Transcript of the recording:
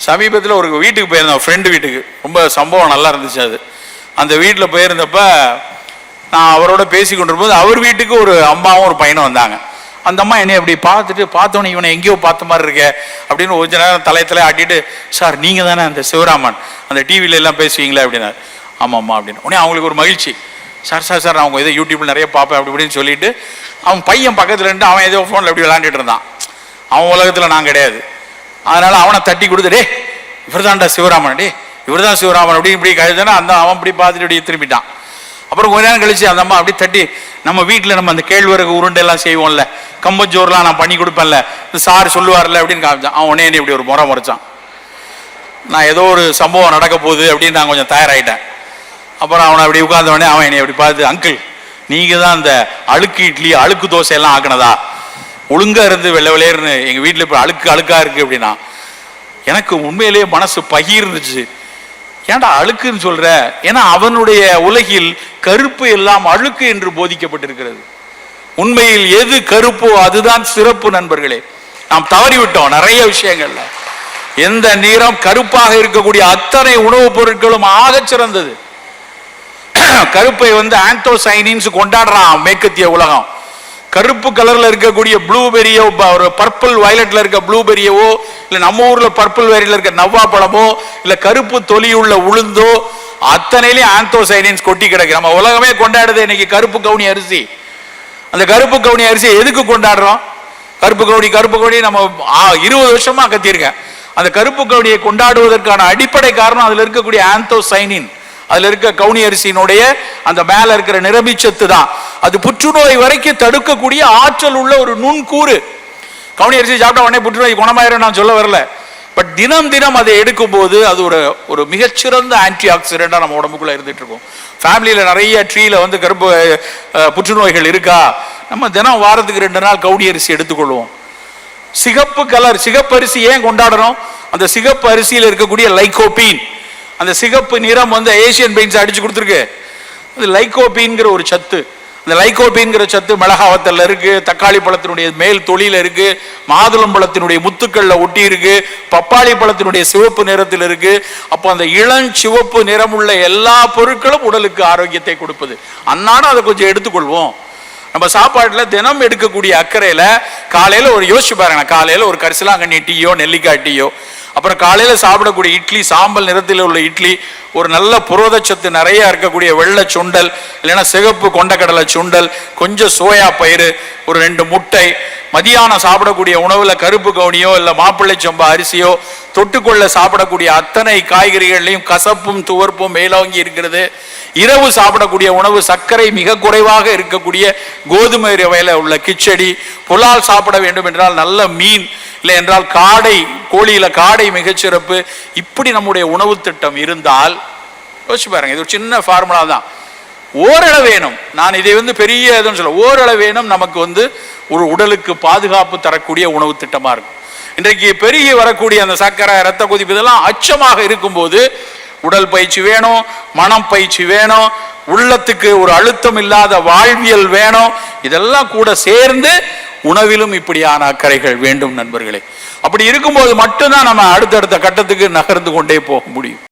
சமீபத்தில் ஒரு வீட்டுக்கு போயிருந்தோம் ஃப்ரெண்டு வீட்டுக்கு. ரொம்ப சம்பவம் நல்லா இருந்துச்சு அது. அந்த வீட்டில் போயிருந்தப்ப நான் அவரோட பேசி கொண்டிருக்கும்போது அவர் வீட்டுக்கு ஒரு அம்மாவும் ஒரு பையனும் வந்தாங்க. அந்த அம்மா என்னை அப்படி பார்த்துட்டு பார்த்தோன்னே இவனை எங்கேயோ பார்த்த மாதிரி இருக்கே அப்படின்னு கொஞ்ச நேரம் தலையத்தில் ஆட்டிட்டு சார் நீங்கள் தானே அந்த சிவராமன் அந்த டிவியில எல்லாம் பேசுவீங்களே அப்படின்னா ஆமாம்மா அப்படின்னு. உடனே அவங்களுக்கு ஒரு மகிழ்ச்சி. சார் சார் சார் நான் அவங்க ஏதோ யூடியூப்பில் நிறைய பார்ப்பேன் அப்படி இப்படின்னு சொல்லிட்டு அவன் பையன் பக்கத்துலேருந்து அவன் ஏதோ ஃபோனில் அப்படி விளாண்டுட்டு இருந்தான். அவன் உலகத்தில் நான் கிடையாது. அதனால அவனை தட்டி கொடுத்து டே இவர்தான்டா சிவராமன் டே இவர்தான் சிவராமன். அப்படி இப்படி கழுதுனா அந்த அவன் இப்படி பார்த்துட்டு இப்படி திரும்பிட்டான். அப்புறம் கொஞ்ச நேரம் கழிச்சு அந்த அம்மா அப்படி தட்டி நம்ம வீட்டில் நம்ம அந்த கேழ்வரகு உருண்டை எல்லாம் செய்வோம்ல கம்பஞ்சோறுலாம் நான் பண்ணி கொடுப்பேன்ல இந்த சார் சொல்லுவார்ல அப்படின்னு காமிச்சான். அவன் உடனே என்னை இப்படி ஒரு முறை முறைச்சான். நான் ஏதோ ஒரு சம்பவம் நடக்க போகுது அப்படின்னு நான் கொஞ்சம் தயாராகிட்டேன் அப்புறம் அவனை அப்படி உட்கார்ந்த உடனே அவன் என்னை அப்படி பார்த்து அங்கிள் நீங்கள் தான் அந்த அழுக்கு இட்லி அழுக்கு தோசை எல்லாம் ஆக்கினதா? ஒழுங்காக இருந்து வெள்ளை விளையர்னு எங்கள் வீட்டில் இப்போ அழுக்கு அழுக்காக இருக்குது அப்படின்னா எனக்கு உண்மையிலேயே மனசு பகிர்ந்துச்சு. ஏன்டா அழுக்குன்னு சொல்கிற ஏன்னா அவனுடைய உலகில் கருப்பு எல்லாம் அழுக்கு என்று போதிக்கப்பட்டிருக்கிறது. உண்மையில் எது கருப்போ அதுதான் சிறப்பு நண்பர்களே. நாம் தவறிவிட்டோம் நிறைய விஷயங்கள்ல. எந்த நிறம் கருப்பாக இருக்கக்கூடிய அத்தனை உணவுப் பொருட்களும் ஆகச் சிறந்தது. கருப்பை வந்து ஆந்தோசைனின்ஸ் கொண்டாடுறான் மேற்கத்திய உலகம். கருப்பு கலர்ல இருக்கக்கூடிய ப்ளூபெரியோ ஒரு பர்பிள் வயலட்ல இருக்க ப்ளூபெரியவோ இல்ல நம்ம ஊர்ல பர்பிள் வேரியில இருக்க நவ்வா பழமோ இல்ல கருப்பு தொலி உளுந்தோ அத்தனையிலையும் ஆந்தோசைனின்ஸ் கொட்டி கிடக்கு. நம்ம உலகமே கொண்டாடுது இன்னைக்கு கருப்பு கவுனி அரிசி. அந்த கருப்பு கவுனி அரிசியை எதுக்கு கொண்டாடுறோம்? கருப்பு கவுனி கருப்பு கவுனி நம்ம இருபது வருஷமா கத்தியிருக்கேன் அந்த கருப்பு கவுனியை கொண்டாடுவதற்கான அடிப்படை காரணம் அதுல இருக்கக்கூடிய ஆந்தோசைனின் அதுல இருக்க கவுனி அரிசியினுடைய அந்த மேல இருக்கிற நிரபிச்சத்து தான். அது புற்றுநோய் வரைக்கும் தடுக்கக்கூடிய ஆற்றல் உள்ள ஒரு நுண்கூறு. கவுனி அரிசி சாப்பிட்டா உடனே புற்றுநோய் குணமாயிரும் நான் சொல்ல வரல. பட் தினம் தினம் அதை எடுக்கும்போது அது ஒரு ஒரு மிகச்சிறந்த ஆன்டி ஆக்சிடென்டா நம்ம உடம்புக்குள்ள இருந்துட்டு இருக்கோம். ஃபேமிலியில நிறைய ட்ரீல வந்து கருப்பு புற்றுநோய்கள் இருக்கா? நம்ம தினம் வாரத்துக்கு ரெண்டு நாள் கவுனி அரிசி எடுத்துக்கொள்வோம். சிகப்பு கலர் சிகப்பு அரிசி ஏன் கொண்டாடுறோம்? அந்த சிகப்பு அரிசியில் இருக்கக்கூடிய லைகோபீன். அந்த சிகப்பு நிறம் வந்து ஏசியன் பெயிண்ட்ஸ் அடிச்சு கொடுத்துருக்கு. அது லைகோபீன்கிற ஒரு சத்து. அந்த லைகோபீன்கிற சத்து மிளகாவத்தில் இருக்கு தக்காளி பழத்தினுடைய மேல் தொழில இருக்கு மாதுளம் பழத்தினுடைய முத்துக்கள்ல ஒட்டி இருக்கு பப்பாளி பழத்தினுடைய சிவப்பு நிறத்தில் இருக்கு. அப்போ அந்த இளஞ்சிவப்பு நிறமுள்ள எல்லா பொருட்களும் உடலுக்கு ஆரோக்கியத்தை கொடுப்பது. அன்னாடம் அதை கொஞ்சம் எடுத்துக்கொள்வோம். நம்ம சாப்பாட்டில் தினம் எடுக்கக்கூடிய அக்கறையில் காலையில் ஒரு யோசிச்சு பாருங்க. காலையில் ஒரு கரிசலாங்கண்ணி டீயோ நெல்லிக்காய் டீயோ அப்புறம் காலையில் சாப்பிடக்கூடிய இட்லி சாம்பல் நிறத்தில் உள்ள இட்லி ஒரு நல்ல புரோதச்சத்து நிறைய இருக்கக்கூடிய வெள்ளை சுண்டல் இல்லைன்னா சிகப்பு கொண்டக்கடலை சுண்டல் கொஞ்சம் சோயா பயிறு ஒரு ரெண்டு முட்டை மதியானம் சாப்பிடக்கூடிய உணவில் கருப்பு கவுனியோ இல்லை மாப்பிள்ளை சம்பா அரிசியோ தொட்டுக்கொள்ள சாப்பிடக்கூடிய அத்தனை காய்கறிகள்லையும் கசப்பும் துவர்ப்பும் மேலோங்கி இருக்கிறது. இரவு சாப்பிடக்கூடிய உணவு சர்க்கரை மிக குறைவாக இருக்கக்கூடிய கோதுமை ரவையில் உள்ள கிச்சடி புலால் சாப்பிட வேண்டும் என்றால் நல்ல மீன் இல்லை என்றால் காடை கோழியில் காடை மிகச்சிறப்பு. இப்படி நம்முடைய உணவு திட்டம் இருந்தால் யோசிச்சு பாருங்க இது ஒரு சின்ன ஃபார்முலா தான். ஓரளவு வேணும் நான் இதை வந்து பெரிய இதுன்னு சொல்ல ஓரளவு வேணும் நமக்கு வந்து ஒரு உடலுக்கு பாதுகாப்பு தரக்கூடிய உணவு திட்டமாக இருக்கும். இன்றைக்கு பெருகி வரக்கூடிய அந்த சர்க்கரை ரத்த கொதிப்பு இதெல்லாம் அச்சமாக இருக்கும்போது உடல் பயிற்சி வேணும் மனம் பயிற்சி வேணும் உள்ளத்துக்கு ஒரு அழுத்தம் இல்லாத வாழ்வியல் வேணும் இதெல்லாம் கூட சேர்ந்து உணவிலும் இப்படியான அக்கறைகள் வேண்டும் நண்பர்களே. அப்படி இருக்கும்போது மட்டும்தான் நம்ம அடுத்தடுத்த கட்டத்துக்கு நகர்ந்து கொண்டே போக முடியும்.